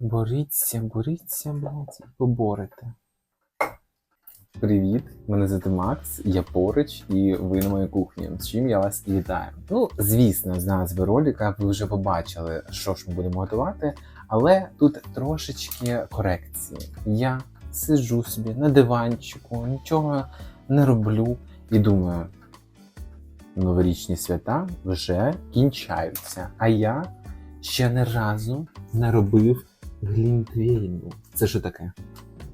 Боріться, боріться, блядь, і поборете. Привіт, мене звати Макс, я поруч і ви на моїй кухні. З чим я вас вітаю. Ну, звісно, з назви ролика ви вже побачили, що ж ми будемо готувати, але тут трошечки корекції. Я сиджу собі на диванчику, нічого не роблю і думаю, новорічні свята вже кінчаються, а я ще не разу не робив глінтвейну. Це що таке?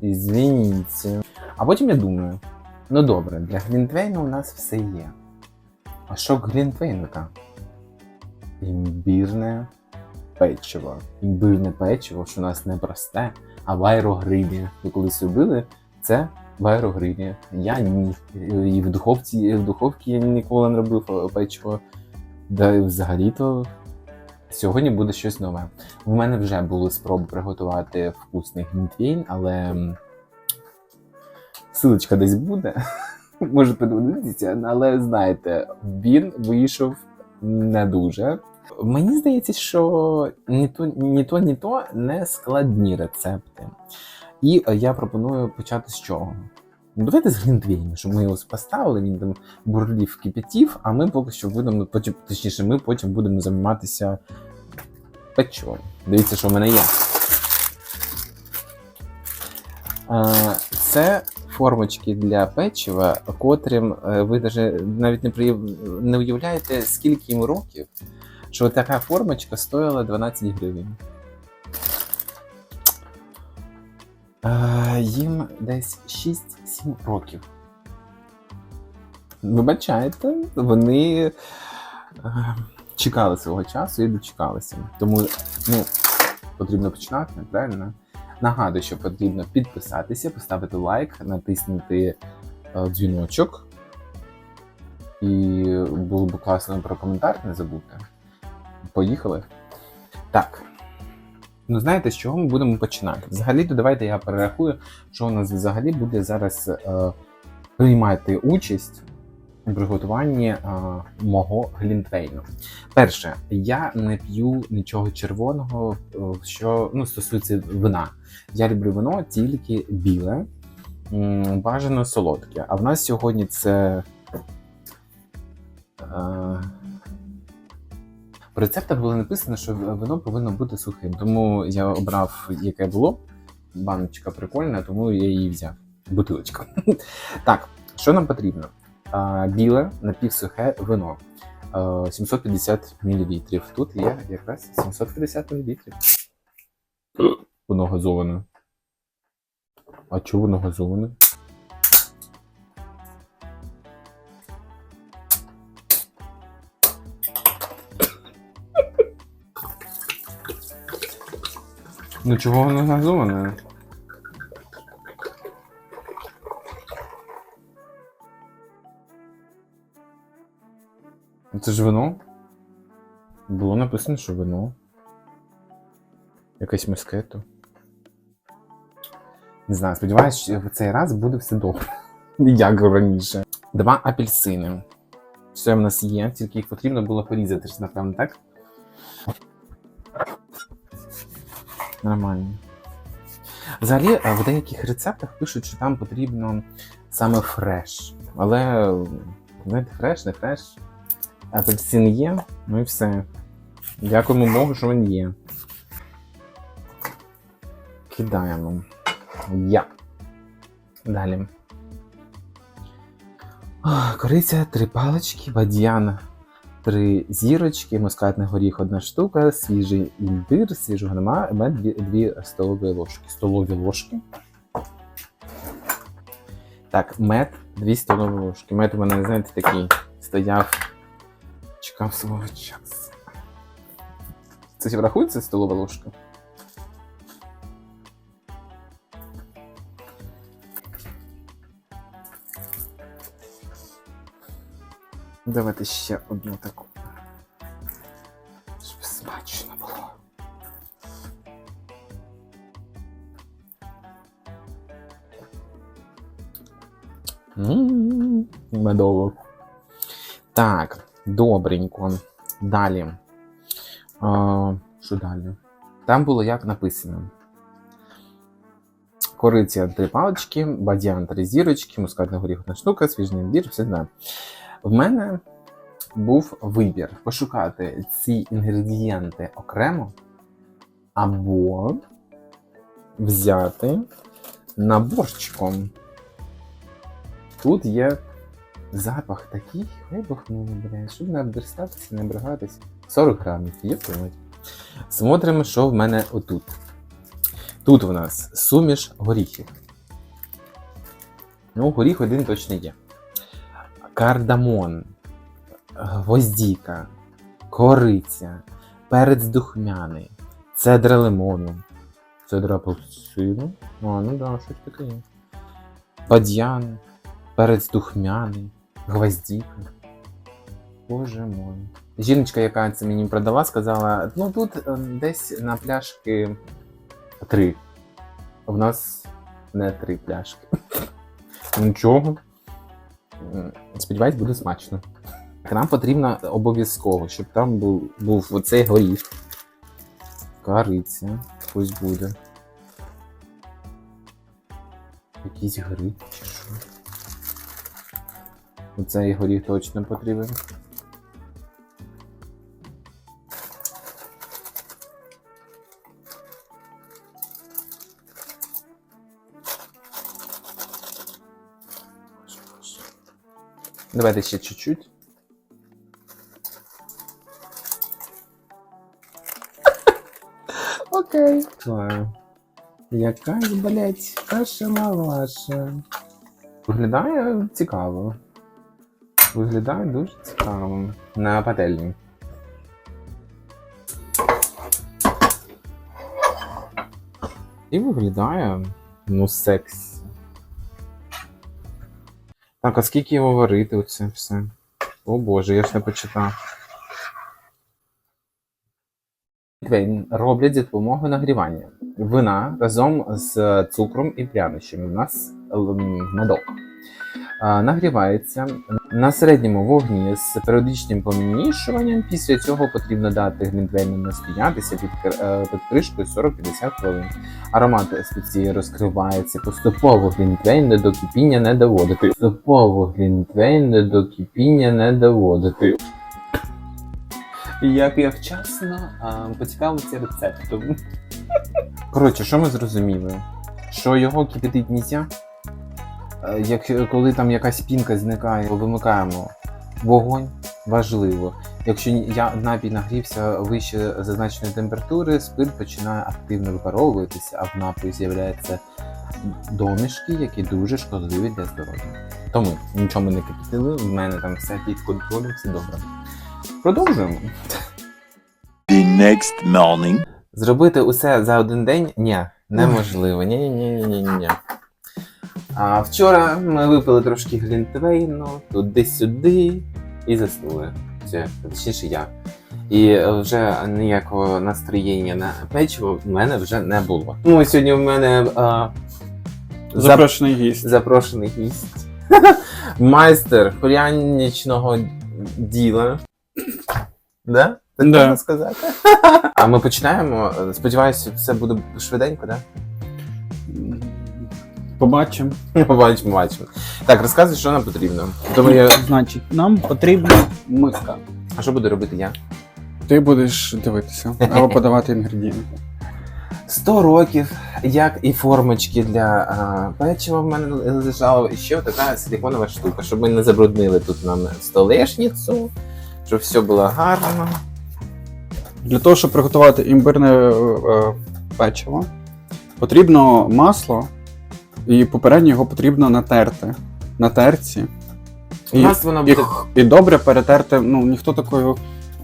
Ізвініться. А потім я думаю: ну добре, для глінтвейну у нас все є. А що там? Імбірне печиво. Імбирне печиво, що у нас не просте, а в аерогрилі. Ви колись робили це в. Я ні. І в духовці, і в духовці я ніколи не робив печиво. Да і взагалі-то сьогодні буде щось нове. У мене вже були спроби приготувати вкусний глінтвейн, але силочка десь буде. Може подивитися, але знаєте, він вийшов не дуже. Мені здається, що ні то, ні то, ні то не складні рецепти. І е, я пропоную почати з чого? Ну, Давайте з глінтвейну, щоб ми його поставили, він там бурлів кипятів, а ми поки що будемо, потім, точніше, ми потім будемо займатися печивом. Дивіться, що в мене є. Це формочки для печива, котрим е, ви навіть не, приїв- не уявляєте, скільки їм років, що така формочка стоїла 12 гривень. Їм десь 6-7 років. Вибачайте, вони е, чекали свого часу і дочекалися. Тому ну, потрібно починати, правильно? Нагадую, що потрібно підписатися, поставити лайк, натиснути е, дзвіночок. І було б класно про коментар не забути. Поїхали. Так. Ну, знаєте, з чого ми будемо починати? Взагалі-то давайте я перерахую, що у нас взагалі буде зараз е, приймати участь у приготуванні е, мого глінтвейну. Перше, я не п'ю нічого червоного, е, що ну, стосується вина. Я люблю вино тільки біле, бажано солодке. А в нас сьогодні це. Е, в рецептах було написано, що вино повинно бути сухим, тому я обрав, яке було. Баночка прикольна, тому я її взяв. Бутилочка. Так, що нам потрібно? Біле напівсухе вино. 750 мл. Тут є якраз 750 мл. Воно газоване. А чого воно газоване? Ну чого воно газоване? Це ж вино? Було написано, що вино. Якесь мискето. Не знаю, сподіваюся, що в цей раз буде все добре. Як раніше. Два апельсини. Все в нас є, тільки їх потрібно було порізати, напевно, так? Нормально. Взагалі, е, в деяких рецептах пишуть, що там потрібно саме фреш. Але, знаєте, фреш, не фреш. Апельсин є, ну і все. Дякуємо Богу, що він є. Кидаємо. Я. Далі. Кориця, три палички, бадьян, три зірочки, мускатний горіх одна штука, свіжий імбир, свіжого нема, мед дві, дві столові ложки. Столові ложки. Так, мед, дві столові ложки. Мед у мене, знаєте, такий стояв, чекав свого часу. Це врахується столова ложка? Давайте ще одну таку. Щоб смачно було. М, Медово. Так, добренько. Далі. А, що далі? Там було як написано: кориця три палички, бадьян три зірочки, мускатний горіх одна штука, свіжний імбір, все знаю. В мене був вибір пошукати ці інгредієнти окремо або взяти наборчиком. Тут є запах такий, вибухнув, блядь, щоб не обдерстатися, не обригатися. 40 грамів, є помить. Смотримо, що в мене отут. Тут у нас суміш горіхів. Ну, горіх один точно є. Кардамон, гвоздіка, кориця, перець духмяний, цедра лимону, цедра апельсину. А, ну да, щось таке є. Бадьян, перець духмяний, гвоздіка. Боже мой. Жіночка, яка це мені продала, сказала: ну тут е, десь на пляшки три. В нас не три пляшки. Нічого. М, Сподіваюсь, буде смачно. Нам потрібно обов'язково, щоб там був, був оцей горіх. Кариця. Пусть буде. Якісь гриб чи що. Оцей горіх точно потрібен. Давайте ще чуть-чуть. Окей. Якась, блять, каша малаша. Виглядає цікаво. Виглядає дуже цікаво. На пательні. І виглядає, ну, сексі. Так, а скільки його варити оце все? О боже, я ж не почитав. Роблять за допомогою нагрівання вина разом з цукром і прянощами. У нас ем, медок. Нагрівається на середньому вогні з періодичним помішуванням. Після цього потрібно дати глінтвейну настоятися під, е, під кришкою 40-50 хвилин. Аромат спеції розкривається поступово глінтвейн до кипіння не доводити. Поступово глінтвейн до кипіння не доводити. Як я вчасно поцікавився рецептом. Коротше, що ми зрозуміли? Що його кипятить нельзя. Е, Як, коли там якась пінка зникає, вимикаємо вогонь, важливо. Якщо я напій нагрівся вище зазначеної температури, спирт починає активно випаровуватися, а в напої з'являються домішки, які дуже шкодливі для здоров'я. Тому нічого не кипятили, в мене там все під контролем, все добре. Продовжуємо. The next morning. Зробити усе за один день ні, неможливо. Ні, ні, ні, ні, ні, ні. А вчора ми випили трошки глінтвейну, туди-сюди і заснули. Це, точніше я. І вже ніякого настроєння на печиво в мене вже не було. Тому сьогодні в мене а, зап- Запрошений гість. запрошений гість. Майстер пряничного діла. Да? Так Да. можна сказати? А ми починаємо. Сподіваюся, все буде швиденько, да? Побачимо. Побачимо, бачимо. Так, розказуй, що нам потрібно. Думаю, Значить, нам потрібна миска. а що буду робити я? Ти будеш дивитися або подавати інгредієнти. 100 років, як і формочки для а, печива в мене лежало, і ще така силіконова штука, щоб ми не забруднили тут нам столешницю, щоб все було гарно. Для того, щоб приготувати імбирне е, е, печиво, потрібно масло, і попередньо його потрібно натерти на терці. У І, нас воно і, буде. і добре перетерти. Ну, ніхто такою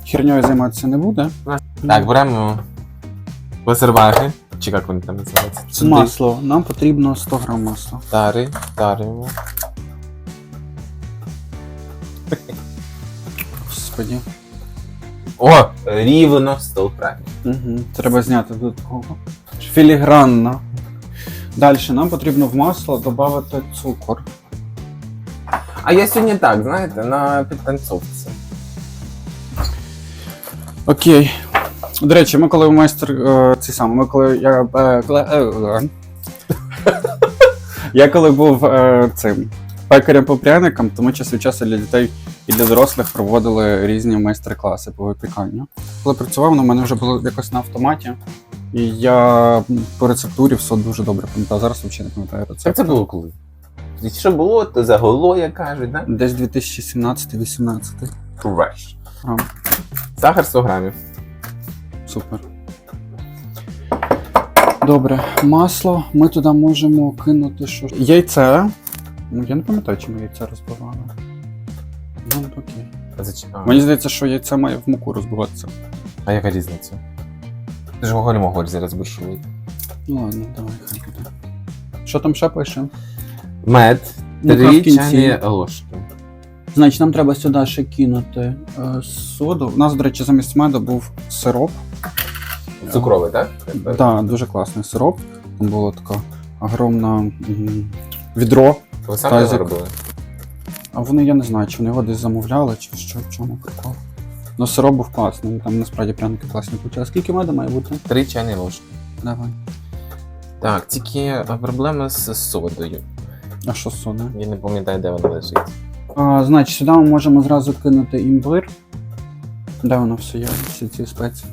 херньою займатися не буде. Так, беремо консерваги, чи як вони там називаються? Сюди. Масло. Нам потрібно 100 грам масла. Тари, таримо. Господі. О, рівно в стол правильно. Угу. Треба зняти додатково. Філігранно. Далі нам потрібно в масло додати цукор. А я сьогодні так, знаєте, на підтанцовці. Окей. До речі, ми коли майстер е, цей самий, ми коли я. Е, коли, е, е. я коли був е, цим пекарем по пряникам, то ми час від часу для дітей і для дорослих проводили різні майстер-класи по випіканню. Коли працював, ну, в мене вже було якось на автоматі. І я по рецептурі все дуже добре пам'ятав. Зараз взагалі не пам'ятаю Це, рецепт. це було коли? Що було, то загуло, як кажуть, да? Десь 2017-18. Fresh. А, Сахар 100 грамів. Супер. Добре, масло. Ми туди можемо кинути що. Яйце. Ну, я не пам'ятаю, чи ми яйце розбивали. Ну, окей. Мені здається, що яйце має в муку розбиватися. А яка різниця? Ти ж голі моголь зараз бушує. Ну ладно, давай, хай буде. Що там ще пише? Мед, Мука три чайні ложки. Значить, нам треба сюди ще кинути е, соду. У нас, до речі, замість меду був сироп. Цукровий, так? Так, да, дуже класний сироп. Там було таке огромне м, відро. Ви самі його Тазик. робили? А вони, я не знаю, чи вони його десь замовляли, чи що, в чому прикол. Ну, сироп був класний, там насправді пряники класні получили. Скільки меду має бути? Три чайні ложки. Давай. Так, тільки е, проблема з содою. А що сода? Я не пам'ятаю, де вона лежить. А, значить, сюди ми можемо зразу кинути імбир. Де воно все є, всі ці спеції?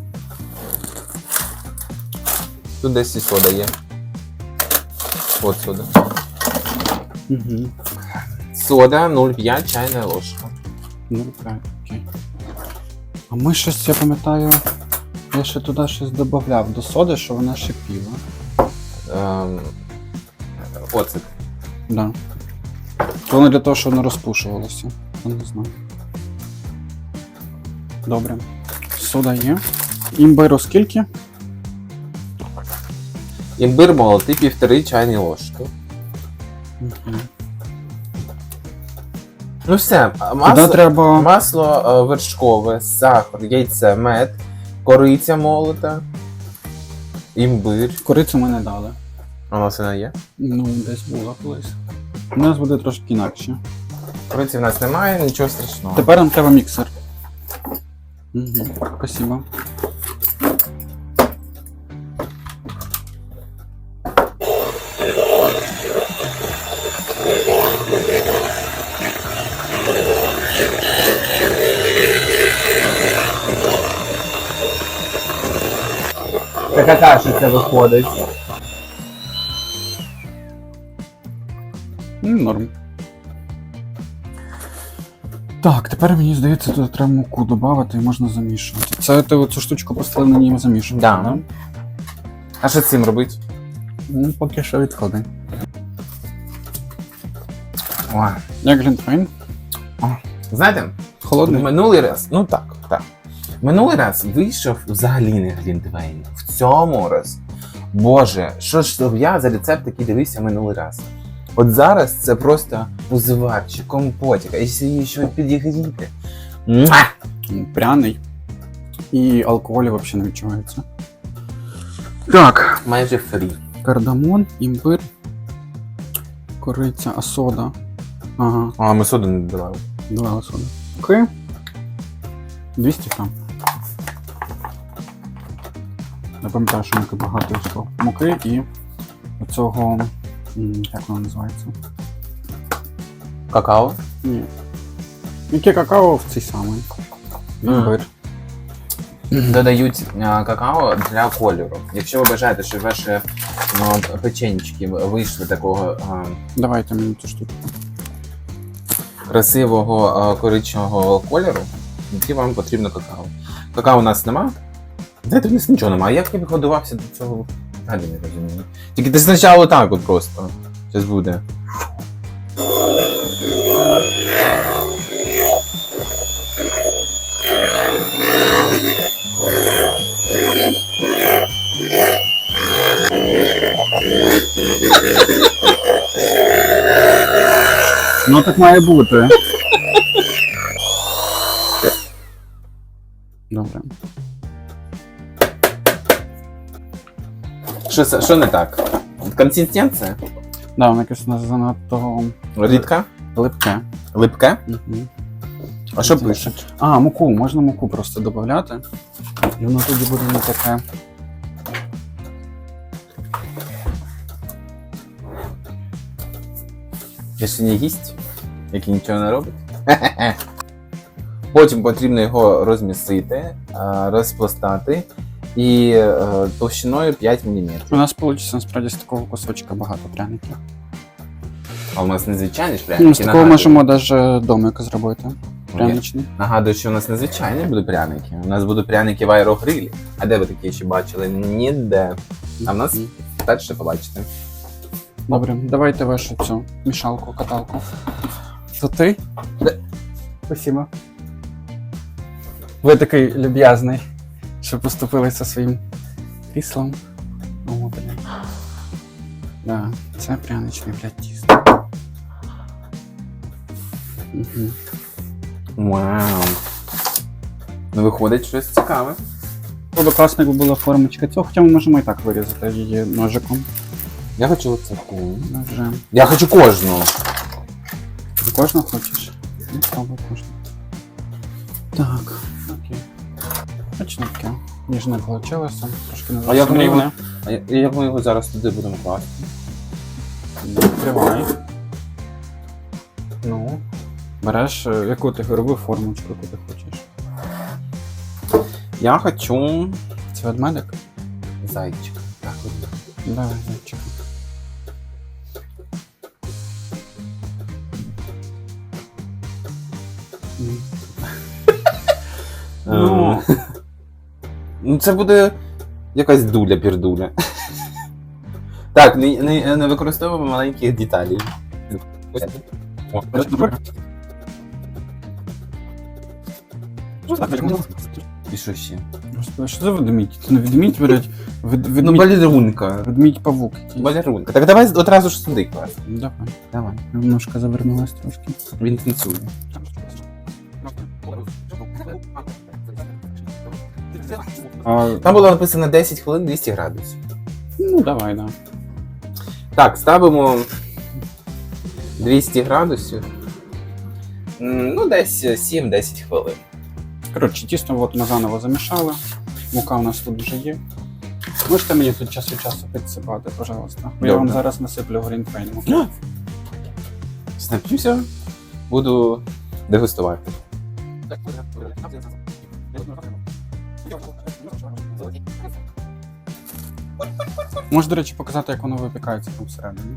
Тут десь і сода є. От сода. Угу. Сода 0,5 чайна ложка. Ну, окей. А ми щось, я пам'ятаю, я ще туди щось додавав до соди, що вона шипіла. Ем, оцет. Да. То воно для того, щоб не розпушувалося. Я не знаю. Добре. Сода є. Імбиру скільки? Імбир молотий півтори чайні ложки. Угу. Ну все, Туди масло, треба. масло е, вершкове, сахар, яйце, мед, кориця молота, імбир. Корицю ми не дали. А у нас вона є? Ну, десь була колись. У нас буде трошки інакше. Кориці в нас немає, нічого страшного. Тепер нам треба міксер. Угу. Спасибо. Така каша виходить. Ну, норм. Так, тепер мені здається, тут треба муку додати і можна замішувати. Це ти оцю штучку поставив на ній замішувати, Да. А що цим робити? Ну, поки що відходи. Як глінтвейн? Знаєте, Холодний? минулий раз, ну так. Минулий раз вийшов взагалі не глінтвейн. В цьому раз. Боже, що ж я за рецепт такий дивився минулий раз. От зараз це просто узвар чи компотик, а якщо її ще підігріти. Пряний. І алкоголю взагалі не відчувається. Так. Майже фрі. Кардамон, імбир, кориця, а сода. Ага, А, ми соду не додавали. давай сода. Окей. 200 грам. Я пам'ятаю, що муки багато йшло. Муки і оцього. Як воно називається? Какао. Ні. Яке какао в цей самий. Імбир. Додають а, какао для кольору. Якщо ви бажаєте, щоб ваші ну, печенечки вийшли такого а, Давайте мені цю штуку. красивого а, коричневого кольору, тоді вам потрібно какао. Какао у нас нема. У нас нічого немає. Як я б годувався до цього? Далі не розумію. Тільки ти спочатку так от просто. Зараз буде. Ну так має бути. Що, це- що не так? Консистенція? Да, воно якось на- занадто Рідка? липке. Липке? Мгм. А що пише? А, муку, можна муку просто додати. І воно тоді буде не таке. Я ще не гість, який нічого не робить. Потім потрібно його розмісити, а, розпластати і е, товщиною 5 мм. У нас вийде насправді з такого кусочка багато пряників. А у нас незвичайні ж Ну, з пряники. такого нагадую. можемо навіть домик зробити. Пряничний. Нагадую, що у нас незвичайні будуть пряники. У нас будуть пряники в аерогрилі. А де ви такі ще бачили? Ніде. А в нас перше побачите. Добре, давайте вашу цю мішалку, каталку. То ти? Спасибо. Ви такий люб'язний, що поступилися своїм кріслом. О, блін. Да, це пряничний, блядь, тісто. Угу. Вау. Ну, виходить щось цікаве. Було класно, якби була формочка цього, хоча ми можемо і так вирізати її ножиком. Я хочу оцеку. Ножем. Я хочу кожну. Ти кожного хочеш? Ну, пробуй кожного. Так, окей. Точно таке. Ніжне вийшло, трошки не А як ми його- А я- як ми його зараз туди будемо класти? Відкривай. Ну. Береш, е, яку ти роби формочку, яку ти хочеш. Я хочу Це ведмедик? зайчика. Так, от. Давай, зайчика. М. Ну. Ну, це буде якась дуля-пірдуля. Так, не, не, не використовуємо маленьких деталей. І що ще? Господи, що за ведмідь? Це не ведмідь, блядь. Вед, Ну, ведмідь, балерунка. ведмідь павук. Балерунка. Так давай одразу ж сюди класти. Давай. Давай. Ножка завернулась трошки. Він танцює. А, Там було написано 10 хвилин 200 градусів. ну, давай, да. Так, ставимо 200 градусів. М, Ну, десь 7-10 хвилин. Коротше, тісто от ми заново замішали. Мука у нас тут вже є. Можете мені тут час від часу підсипати, пожалуйста. Я вам зараз насиплю грінфейн муки. Нап'юся, буду дегустувати. Можеш, до речі, показати, як воно випікається там всередині.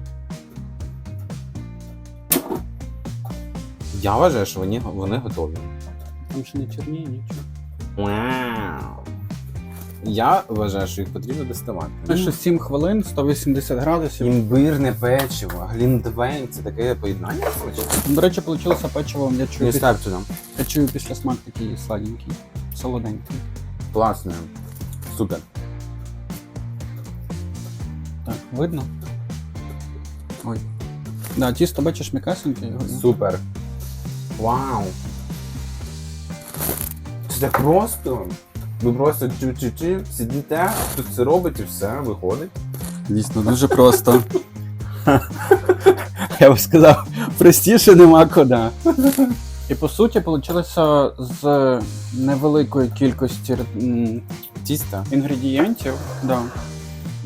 Я вважаю, що вони, вони готові. Там ще не чорніє, нічого. Вау. Я вважаю, що їх потрібно доставати. Що 7 хвилин, 180 градусів. Імбирне печиво, глінтвейн це таке поєднання. До речі, вийшло печиво, я чую, Не після, став туди. я чую після смак такий сладенький, солоденький. Класно. Супер. Так, видно? Ой. Да, тісто, бачиш, м'якасеньке. Супер. Вау. Це так просто. Ви просто чу-чу-чу, сидите, тут це робить і все, виходить. Дійсно, дуже просто. Я б сказав, простіше нема куди. І по суті, вийшло з невеликої кількості м, Тісто. інгредієнтів, да,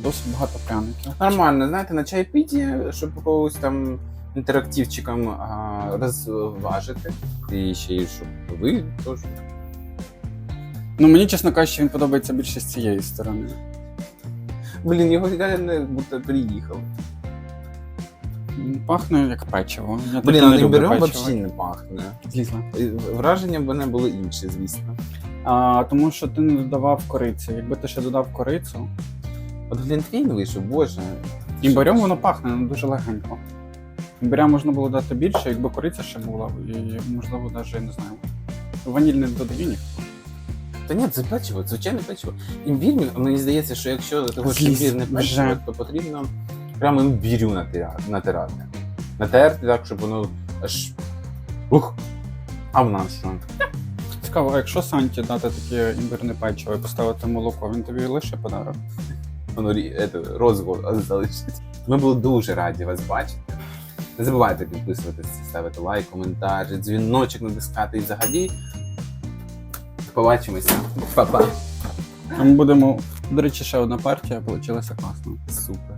досить багато пряників. Нормально, знаєте, на чайпіті, щоб когось там інтерактивчиком а, розважити. І ще й щоб ви теж. Ну мені, чесно кажучи, він подобається більше з цієї сторони. Блін, його реально будто приїхав. Пахне як печиво. Я Блін, а не імбирем взагалі не пахне. Злізла. Враження в мене були інші, звісно. А, тому що ти не додавав кориці. Якби ти ще додав корицю, От Глінтвейн вийшов, боже. імбирем воно пахне ну, дуже легенько. Імбиря можна було дати більше, якби кориця ще була, і можливо навіть я не знаю. Ваніль не додає ніхто. Та ні, це печиво, це звичайне печиво. Імбір, мені- мені здається, що якщо ти хочеш Зліз, імбірне печиво, вже. то потрібно прямо імбірю натира- натирати. Натерти так, щоб воно аж. Ух! А в нас що? Цікаво, а якщо Санті дати таке імбирне печиво і поставити молоко, він тобі лише подарок. Воно рі- ето, розгул залишить. Ми були дуже раді вас бачити. Не забувайте підписуватися, ставити лайк, коментар, дзвіночок натискати і взагалі. Побачимося. Па-па. Ми будемо. До речі, ще одна партія вийшла класно. Супер.